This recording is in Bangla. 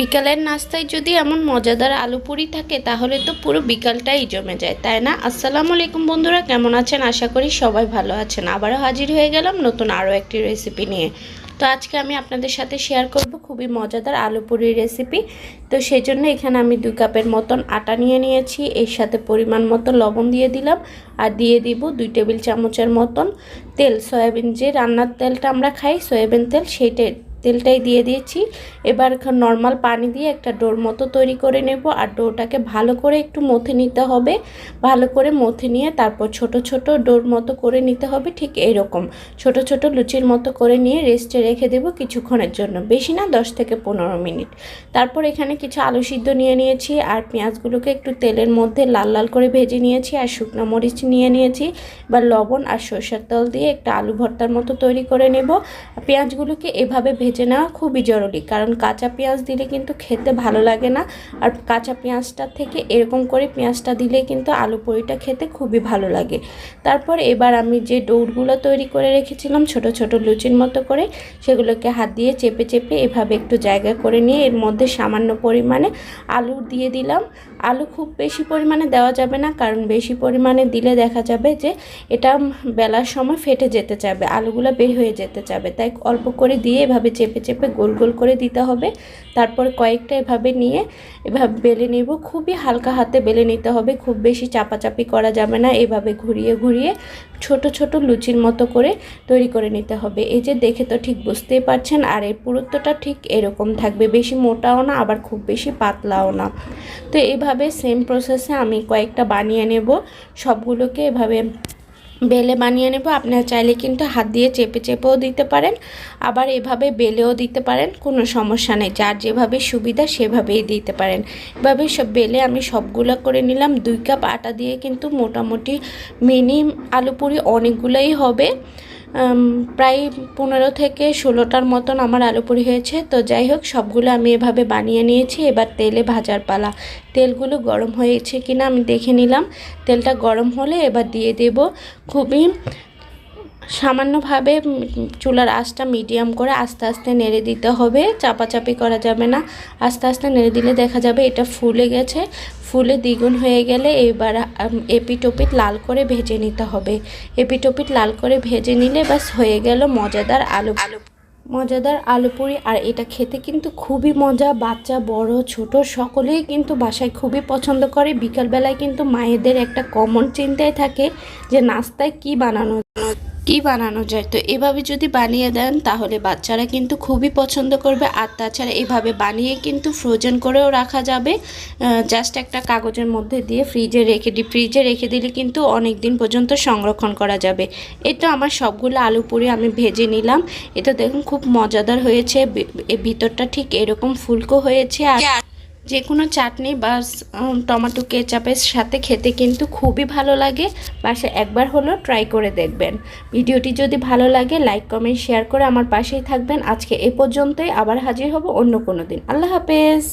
বিকালের নাস্তায় যদি এমন মজাদার আলু পুরি থাকে, তাহলে তো পুরো বিকালটাই জমে যায়, তাই না? আসসালামু আলাইকুম বন্ধুরা, কেমন আছেন? আশা করি সবাই ভালো আছেন। আবারও হাজির হয়ে গেলাম নতুন আরও একটি রেসিপি নিয়ে। তো আজকে আমি আপনাদের সাথে শেয়ার করব খুবই মজাদার আলু পুরির রেসিপি তো সেই জন্য এখানে আমি দুই কাপের মতন আটা নিয়ে নিয়েছি, এর সাথে পরিমাণ মতো লবণ দিয়ে দিলাম, আর দিয়ে দিব দুই টেবিল চামচের মতন তেল। সয়াবিন যে রান্নার তেলটা আমরা খাই, সয়াবিন তেল সেইটাই তেলটাই দিয়ে দিয়েছি। এবার নর্মাল পানি দিয়ে একটা ডোর মতো তৈরি করে নেব। আর ডোটাকে ভালো করে একটু মথে নিতে হবে। ভালো করে মথে নিয়ে তারপর ছোট ছোট ডোর মতো করে নিতে হবে ঠিক এরকম। ছোট ছোট লুচির মতো করে নিয়ে রেস্টে রেখে দেব কিছুক্ষণের জন্য। বেশি না, দশ থেকে পনেরো মিনিট। তারপর এখানে কিছু আলু সিদ্ধ নিয়ে নিয়েছি। আর পেঁয়াজগুলোকে একটু তেলের মধ্যে লাল লাল করে ভেজে নিয়েছি। আর শুকনো মরিচ নিয়ে নিয়েছি। বা লবণ আর সরষের তেল দিয়ে একটা আলু ভর্তার মতো তৈরি করে নেব। পেঁয়াজগুলোকে এভাবে ভেজে নেওয়া খুবই জরুরি। কারণ কাঁচা পেঁয়াজ দিলে কিন্তু খেতে ভালো লাগে না। আর কাঁচা পেঁয়াজটা থেকে এরকম করে পেঁয়াজটা দিলে কিন্তু আলু পুরিটা খেতে খুবই ভালো লাগে। তারপর এবার আমি যে ডৌরগুলো তৈরি করে রেখেছিলাম, ছোট ছোট লুচির মতো করে, সেগুলোকে হাত দিয়ে চেপে চেপে এভাবে একটু জায়গা করে নিয়ে এর মধ্যে সামান্য পরিমাণে আলু দিয়ে দিলাম। আলু খুব বেশি পরিমাণে দেওয়া যাবে না, কারণ বেশি পরিমাণে দিলে দেখা যাবে যে এটা বেলার সময় ফেটে যেতে চাবে, আলুগুলো বের হয়ে যেতে চাবে। তাই অল্প করে দিয়ে এভাবে চেপে চেপে চেপে গোল গোল করে দিতে হবে। তারপর কয়েকটা এভাবে নিয়ে, এভাবে বেলে নেব। খুবই হালকা হাতে বেলে নিতে হবে। খুব বেশি চাপাচাপি করা যাবে না। এভাবে ঘুরিয়ে ঘুরিয়ে ছোট ছোট লুচির মতো করে তৈরি করে নিতে হবে। এই যে দেখে তো ঠিক বুঝতেই পারছেন। আর এর পুরুত্বটা ঠিক এরকম থাকবে। বেশি মোটাও না, আবার খুব বেশি পাতলাও না। তো এভাবে সেম প্রসেসে আমি কয়েকটা বানিয়ে নেব। সবগুলোকে এভাবে বেলে বানিয়ে নেব। আপনারা চাইলে কিন্তু হাত দিয়ে চেপে চেপেও দিতে পারেন, আবার এভাবে বেলেও দিতে পারেন, কোনো সমস্যা নেই। যার যেভাবে সুবিধা সেভাবেই দিতে পারেন। এভাবে সব বেলে আমি সবগুলো করে নিলাম। দুই কাপ আটা দিয়ে কিন্তু মোটামুটি মিনি আলু পুরি অনেকগুলোই হবে। প্রায় পনেরো থেকে ষোলোটার মতন আমার আলু পুরি হয়েছে। তো যাই হোক, সবগুলো আমি এভাবে বানিয়ে নিয়েছি। এবার তেলে ভাজার পালা। তেলগুলো গরম হয়েছে কিনা আমি দেখে নিলাম। তেলটা গরম হলে এবার দিয়ে দেব খুবই সামান্যভাবে চুলার আঁচটা মিডিয়াম করে আস্তে আস্তে নেড়ে দিতে হবে। চাপাচাপি করা যাবে না। আস্তে আস্তে নেড়ে দিলে দেখা যাবে এটা ফুলে গেছে। ফুলে দ্বিগুণ হয়ে গেলে এবার এপিটোপিট লাল করে ভেজে নিতে হবে। এপিটোপিট লাল করে ভেজে নিলে বাস হয়ে গেল মজাদার আলু আলু মজাদার আলু পুরি আর এটা খেতে কিন্তু খুবই মজা। বাচ্চা, বড়, ছোট সকলেই কিন্তু বাসায় খুবই পছন্দ করে। বিকালবেলায় কিন্তু মায়েদের একটা কমন চিন্তায় থাকে যে নাস্তায় কি বানানো কি বানানো যায়? তো এভাবে যদি বানিয়ে দেন, তাহলে বাচ্চারা কিন্তু খুবই পছন্দ করবে। আর তাছাড়া এভাবে বানিয়ে কিন্তু ফ্রোজেন করেও রাখা যাবে। জাস্ট একটা কাগজের মধ্যে দিয়ে ফ্রিজে রেখে দিই ফ্রিজে রেখে দিলে কিন্তু অনেক দিন পর্যন্ত সংরক্ষণ করা যাবে। এটা আমার সবগুলো আলু পুরি আমি ভেজে নিলাম। এটা দেখুন খুব মজাদার হয়েছে। ভিতরটা ঠিক এরকম ফুলকো হয়েছে। আর যে কোনো চাটনি বা টমেটো কেচাপের সাথে খেতে কিন্তু খুবই ভালো লাগে। বাসে একবার হলো ট্রাই করে দেখবেন। ভিডিওটি যদি ভালো লাগে, লাইক, কমেন্ট, শেয়ার করে আমার পাশেই থাকবেন। আজকে এ পর্যন্তই। আবার হাজির হব অন্য কোনো দিন। আল্লাহ হাফেজ।